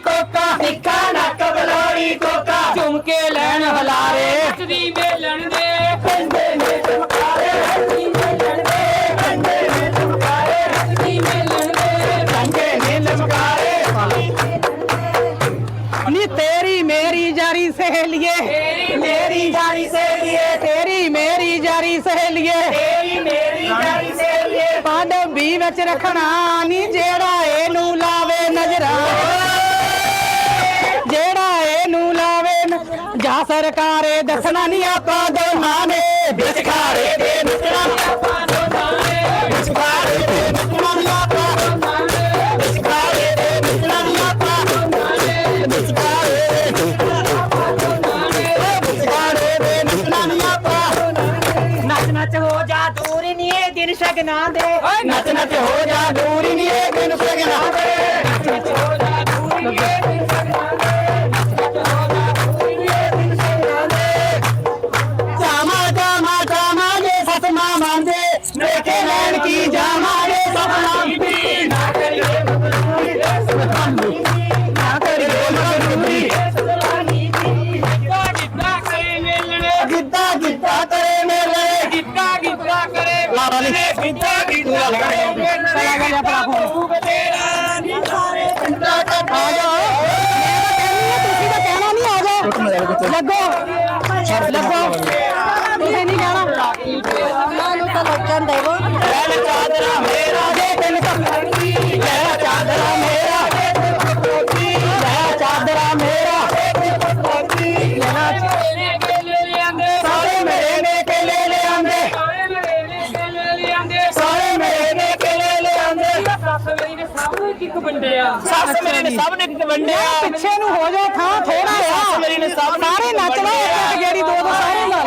ਕੋਕਾ ਸਿੱਖਾ ਨਾ ਕਬਲੋੜੀ ਕੋਕਾ। ਝੁਮਕੇ ਲੈਣ ਹਲਾਰੇ। ਨੱਚਦੀ ਮੇਲਣ ਦੇ। ਕੰਦੇ ਮੇ ਚਮਕਾਰੇ ਨੱਚਦੀ ਮੇਲਣ ਦੇ। ਕੰਦੇ ਮੇ ਚਮਕਾਰੇ ਨੱਚਦੀ ਮੇਲਣ ਦੇ। ਕੰਦੇ ਮੇ ਚਮਕਾਰੇ ਨੀ ਤੇਰੀ ਮੇਰੀ ਜਾਰੀ ਸਹੇਲੀਏ। ਤੇਰੀ ਮੇਰੀ ਜਾਰੀ ਸਹੇਲੀਏ। ਤੇਰੀ ਮੇਰੀ ਜਾਰੀ ਸਹੇਲੀਏ। ਤੇਰੀ ਮੇਰੀ ਜਾਰੀ ਸਹੇਲੀਏ। ਪਾਂਡੇ ਵੀ ਵਿੱਚ ਰੱਖਣਾ ਨੀ ਜਿਹੜਾ ਇਹਨੂੰ ਲਾ ਸਰਕਾਰੇ ਦੱਸਣਾ ਨਹੀਂ ਆਪਾਂ ਨੇ। ਦੇ ਆਪਾਂ ਦੋਨਾਂ ਨੇ। ਵਿਚਕਾਰੇ ਦੇ ਨੁਕਰਾਂ ਨੀ ਆਪਾਂ ਦੋਨਾਂ ਨੇ। ਵਿਚਕਾਰੇ ਦੇ ਆਪਾਂ ਨੇ। ਆਪਾਂ ਨੱਚ ਨੱਚ ਹੋ ਜਾ ਦੂਰ ਨਹੀਂ ਇਹ ਦਿਨ ਸ਼ਗਨਾ ਦੇ। ਓਏ ਨੱਚ ਨੱਚ ਹੋ ਜਾ ਦੂਰ ਨਹੀਂ ਇਹ ਦਿਨ ਸਗਨਾ ਦੇ। ਜਾਮਾ ਨੇ ਗਿੱਧਾ ਗਿੱਧਾ ਕਰੇ ਚਲਾ ਗਿਆ ਆਪਣਾ ਫੋਨ ਆ ਜਾਓ। ਤੁਸੀਂ ਤਾਂ ਕਹਿਣਾ ਨਹੀਂ ਆ ਜਾਓ। ਲੱਗੋ। ਲੱਗੋ। ਤੁਸੀਂ ਨਹੀਂ ਕਹਿਣਾ ਉਹਨਾਂ ਨੂੰ ਤਾਂ ਲੱਗਣ ਦੇਵੋ। ਲੈ ਚਾਦਰਾ। ਮੇਰਾ ਤੱਕ ਵੰਡਿਆ ਸੱਸ ਮੇਰੇ ਨੇ ਸਭ ਨੇ ਕਿਤੇ ਵੰਡਿਆ ਪਿੱਛੇ ਨੂੰ ਹੋ ਜਾ ਥਾਂ ਥੋੜਾ ਜਿਹਾ। ਮੇਰੇ ਨੇ ਸਭ ਸਾਰੇ ਨੱਚ ਲਓ ਇੱਕ ਇੱਕ ਦੋ ਦੋ ਸਾਰੇ ਲਾ